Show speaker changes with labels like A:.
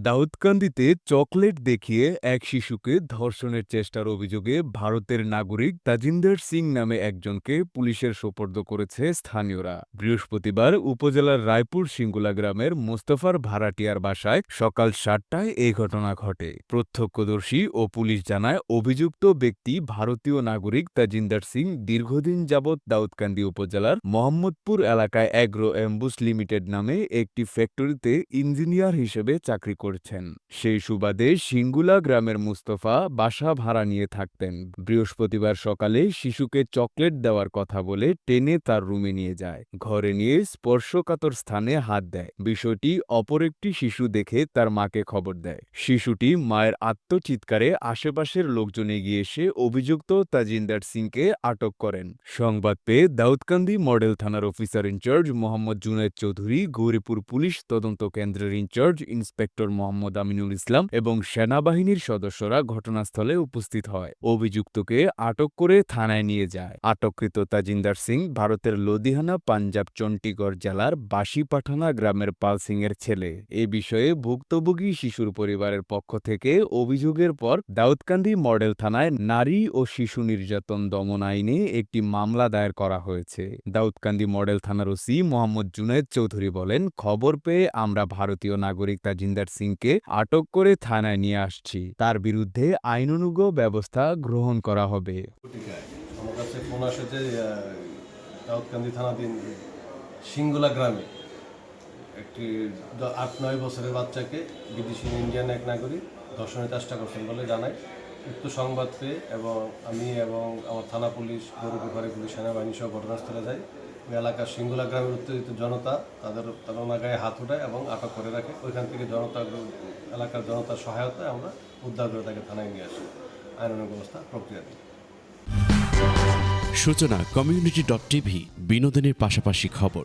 A: দাউদকান্দিতে chocolate দেখিয়ে এক শিশুকে ধর্ষণের চেষ্টার অভিযোগে ভারতের নাগরিক তাজিন্দর সিং নামে একজনকে পুলিশের সোপর্দ করেছে স্থানীয়রা। বৃহস্পতিবার উপজেলার রায়পুর সিঙ্গুলা গ্রামের মোস্তফার ভাড়াটিয়ার বাসায় সকাল সাতটায় এই ঘটনা ঘটে। প্রত্যক্ষদর্শী ও পুলিশ জানায়, অভিযুক্ত ব্যক্তি ভারতীয় নাগরিক তাজিন্দর সিং দীর্ঘদিন যাবৎ দাউদকান্দি উপজেলার মোহাম্মদপুর এলাকায় অ্যাগ্রো অ্যাম্বুস লিমিটেড নামে একটি ফ্যাক্টরিতে ইঞ্জিনিয়ার হিসেবে চাকরি করছেন। সেই সুবাদে সিঙ্গুলা গ্রামের মুস্তফা বাসা ভাড়া নিয়ে থাকতেন। বৃহস্পতিবার সকালে শিশুকে চকলেট দেওয়ার কথা বলে টেনে তার রুমে নিয়ে যায়। ঘরে নিয়ে স্পর্শকাতর স্থানে হাত দেয়। বিষয়টি অপর একটি শিশু দেখে তার মাকে খবর দেয়। শিশুটি মায়ের আত্মচিৎকারে আশেপাশের লোকজন এগিয়ে এসে অভিযুক্ত তাজিন্দার সিংকে আটক করেন। সংবাদ পেয়ে দাউদকান্দি মডেল থানার officer in charge Mohammad Junaid Chowdhury Gauripur police তদন্ত কেন্দ্রের in charge inspector Mohammad Aminul Islam এবং সেনাবাহিনীর সদস্যরা ঘটনাস্থলে উপস্থিত হয়। অভিযুক্তকে আটক করে থানায় নিয়ে যায়। আটককৃত তাজিন্দার সিং ভারতের লদিহানা পাঞ্জাব চণ্ডীগড় জেলার বাসিপাঠানা গ্রামের পাল সিং এর ছেলে। এ বিষয়ে ভুক্তভোগী শিশুর পরিবারের পক্ষ থেকে অভিযোগের পর দাউদকান্দি মডেল থানায় নারী ও শিশু নির্যাতন দমন আইনে একটি মামলা দায়ের করা হয়েছে। দাউদকান্দি মডেল থানার ওসি মোহাম্মদ জুনায়েদ চৌধুরী বলেন, খবর পেয়ে আমরা ভারতীয় নাগরিক তাজিন্দার সিংকে আটক করে থানায় নিয়ে আসছি। তার বিরুদ্ধে আইনানুগ ব্যবস্থা গ্রহণ করা হবে।
B: সিঙ্গুলা গ্রামে একটি আট, নয় বছরের বাচ্চাকে বিদেশি ইন্ডিয়ান এক নাগরিক ধর্ষণের চেষ্টা করছেন বলে জানায়। উক্ত সংবাদ পেয়ে এবং আমি এবং আমার থানা পুলিশ গৌরবিহারী পুলিশ, সেনাবাহিনী সহ ঘটনাস্থলে যাই। এলাকার সিঙ্গুলা গ্রামের উত্তেজিত জনতা তাদের তাদের ওনার গায়ে হাত উঠায় এবং আটক করে রাখে। ওইখান থেকে জনতা এলাকার জনতার সহায়তায় আমরা উদ্ধার করে তাকে থানায় নিয়ে আসি। আইনানুগ ব্যবস্থা প্রক্রিয়া দিই।
C: সূচনা কমিউনিটি ডট টিভি বিনোদনের পাশাপাশি খবর।